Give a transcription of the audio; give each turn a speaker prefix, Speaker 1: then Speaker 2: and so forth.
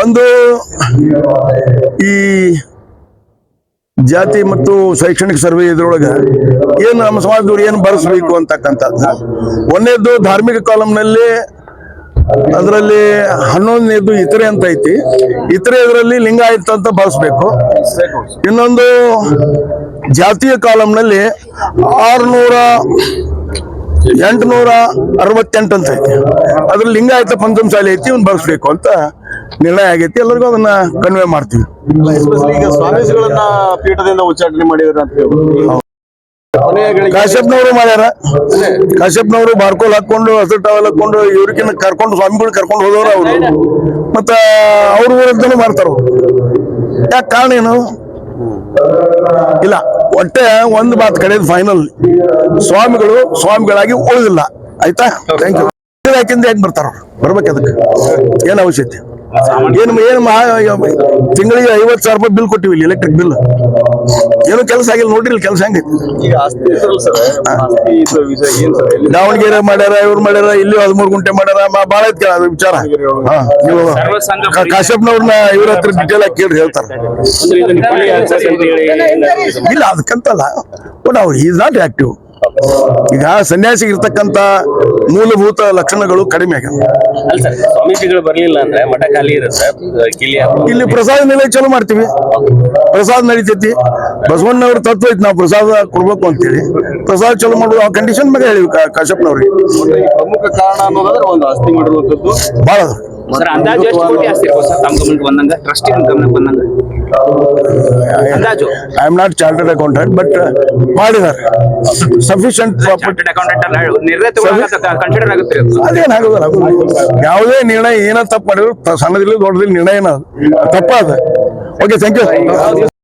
Speaker 1: ಒಂದು ಈ ಜಾತಿ ಮತ್ತು ಶೈಕ್ಷಣಿಕ ಸರ್ವೆ ಇದ್ರೊಳಗೆ ಏನು ನಮ್ಮ ಸಮಾಜದವ್ರು ಏನು ಬರೆಸ್ಬೇಕು ಅಂತಕ್ಕಂಥದ್ದು ಒಂದನೇದ್ದು ಧಾರ್ಮಿಕ ಕಾಲಂನಲ್ಲಿ ಅದರಲ್ಲಿ ಹನ್ನೊಂದನೇದು ಇತರೆ ಅಂತ ಐತಿ. ಇತರೆ ಇದರಲ್ಲಿ ಲಿಂಗಾಯತ ಅಂತ ಬಳಸ್ಬೇಕು ಇನ್ನೊಂದು ಜಾತಿಯ ಕಾಲಂನಲ್ಲಿ ಆರುನೂರ ಎಂಟುನೂರ ಅರವತ್ತೆಂಟು ಅಂತ ಐತಿ. ಅದ್ರಲ್ಲಿ ಲಿಂಗಾಯತ ಶಾಲೆ ಐತಿ ಇವ್ನು ಬಳಸ್ಬೇಕು ಅಂತ ನಿರ್ಣಯ ಆಗೈತಿ. ಎಲ್ಲರಿಗೂ ಅದನ್ನ ಕನ್ವೆ ಮಾಡ್ತೀವಿ.
Speaker 2: ಸ್ವಾಮೀಜಿಗಳನ್ನ ಪೀಠದಿಂದ ಉಚ್ಚಾಟನೆ ಮಾಡಿದ್ರು ಅಂತ
Speaker 1: ಕಾಶ್ಯಪ್ನವರು ಮಾಡ್ಯಾರ. ಕಾಶ್ಯಪ್ನವರು ಬಾರ್ಕೋಲ್ ಹಾಕೊಂಡು ಹಸಿರು ಟವೆಲ್ ಹಾಕೊಂಡು ಇವ್ರಿಗಿನ್ನ ಕರ್ಕೊಂಡು ಸ್ವಾಮಿಗಳು ಕರ್ಕೊಂಡು ಹೋದವ್ರು ಅವರು. ಮತ್ತ ಅವ್ರ ವಿರುದ್ಧನೂ ಮಾಡ್ತಾರ ಯಾಕೆ ಕಾರಣ ಏನು? ಇಲ್ಲ. ಒಟ್ಟೆ ಒಂದು ಮಾತು ಕಡೆದು ಫೈನಲ್ ಸ್ವಾಮಿಗಳು ಸ್ವಾಮಿಗಳಾಗಿ ಉಳಿದಿಲ್ಲ. ಆಯ್ತಾ? ಥ್ಯಾಂಕ್ ಯು ಯಾಕಿಂದ ಹೆಂಗ್ ಬರ್ತಾರ ಬರ್ಬೇಕು ಅದಕ್ಕೆ. ಏನು ಅವಶ್ಯತೆ ಏನು ಏನು ತಿಂಗಳಿಗೆ ಐವತ್ತು ಸಾವಿರ ರೂಪಾಯಿ ಬಿಲ್ ಕೊಟ್ಟಿವಿ ಇಲ್ಲಿ ಎಲೆಕ್ಟ್ರಿಕ್ ಬಿಲ್ ಏನು ಕೆಲಸ ಆಗಿಲ್ಲ ನೋಡ್ರಿ ಕೆಲಸ ಹೆಂಗೈತಿ
Speaker 2: ಈಗ ಆಸ್ತಿ ಸರ್ ಆಸ್ತಿ ವಿಷಯ ಏನ್ ಸರ್ ಎಲ್ಲಿ
Speaker 1: ದಾವಣಗೆರೆ ಮಾಡ್ಯಾರ ಇವ್ರು ಮಾಡ್ಯಾರ ಇಲ್ಲಿ ಹದಿಮೂರು ಗುಂಟೆ ಮಾಡ್ಯಾರ ಮ- ಬಾಳ ಐತಿ ವಿಚಾರ. ನೀವು ಕಾಶ್ಯಪ್ನವ್ರನ್ನ ಇವ್ರ ಹತ್ರ ಡಿಟೇಲ್ ಆಗಿ ಕೇಳಿ ಹೇಳ್ತಾರ.
Speaker 3: ಅಂದ್ರೆ ಇದು ನಿಮ್ಮಲ್ಲಿ ಆನ್ಸರ್ ಅಂತ ಹೇಳಿ
Speaker 1: ಇಲ್ಲ ಅದಕ್ಕಂತಲ್ಲ. ಬಟ್ ಅವ್ರು ಈಸ್ ನಾಟ್ ಆಕ್ಟಿವ್ ಈಗ ಸನ್ಯಾಸಿಗೆ ಇರ್ತಕ್ಕಂತ ಮೂಲಭೂತ ಲಕ್ಷಣಗಳು ಕಡಿಮೆ ಆಗ್ಯಾವ.
Speaker 3: ಅಲ್ಲ ಸರ್ ಸ್ವಾಮೀಜಿಗಳು ಬರ್ಲಿಲ್ಲ ಅಂದ್ರೆ ಮಠ ಖಾಲಿ ಇರುತ್ತೆ ಕಿಲಿ
Speaker 1: ಇಲ್ಲಿ ಪ್ರಸಾದ ನಿಲಯ ಚಲೋ ಮಾಡ್ತೀವಿ. ಪ್ರಸಾದ ನಡೀತೈತಿ. ಬಸವಣ್ಣವ್ರ ತತ್ವ ಐತಿ ನಾವು ಪ್ರಸಾದ ಕೊಡ್ಬೇಕು ಅಂತೇಳಿ. ಪ್ರಸಾದ ಚಲೋ ಮಾಡೋದು ಆ ಕಂಡೀಷನ್ ಮೇಲೆ ಹೇಳಿ ಕಾ- ಕಾಶ್ಯಪ್ನವ್ರಿಗೆ
Speaker 2: ಈ ಪ್ರಮುಖ ಕಾರಣ ಅನ್ನೋದಾದ್ರೆ ಒಂದು ಆಸ್ತಿ ಮಾಡಿರುವಂತದ್ದು
Speaker 1: ಭಾಳ ಅದ
Speaker 3: ಸರ್ ಅಂದಾಜು ಎಷ್ಟು ಕೋಟಿ ಆಸ್ತಿ ಇರ್ಬೋದು ಸರ್ ತಮ್ಮ ಗಮನಕ್ಕೆ ಬಂದಂಗ? ಟ್ರಸ್ಟಿ ಗಮನಕ್ಕೆ ಬಂದಂಗ? ಅಂದಾಜು?
Speaker 1: I am not chartered accountant but ಮಾಡಿದ್ದಾರೆ sufficient property
Speaker 3: chartered accountant consider ಆಗುತ್ತೆ
Speaker 1: ಯಾವುದೇ ನಿರ್ಣಯ ಏನ ತಪ್ಪು ಮಾಡಿದ್ರು ಸಣ್ಣದಿಲ್ಲ ದೊಡ್ಡದಿಲ್ಲ ನಿರ್ಣಯ ತಪ್ಪ ಅದ ಓಕೆ ಥ್ಯಾಂಕ್ ಯು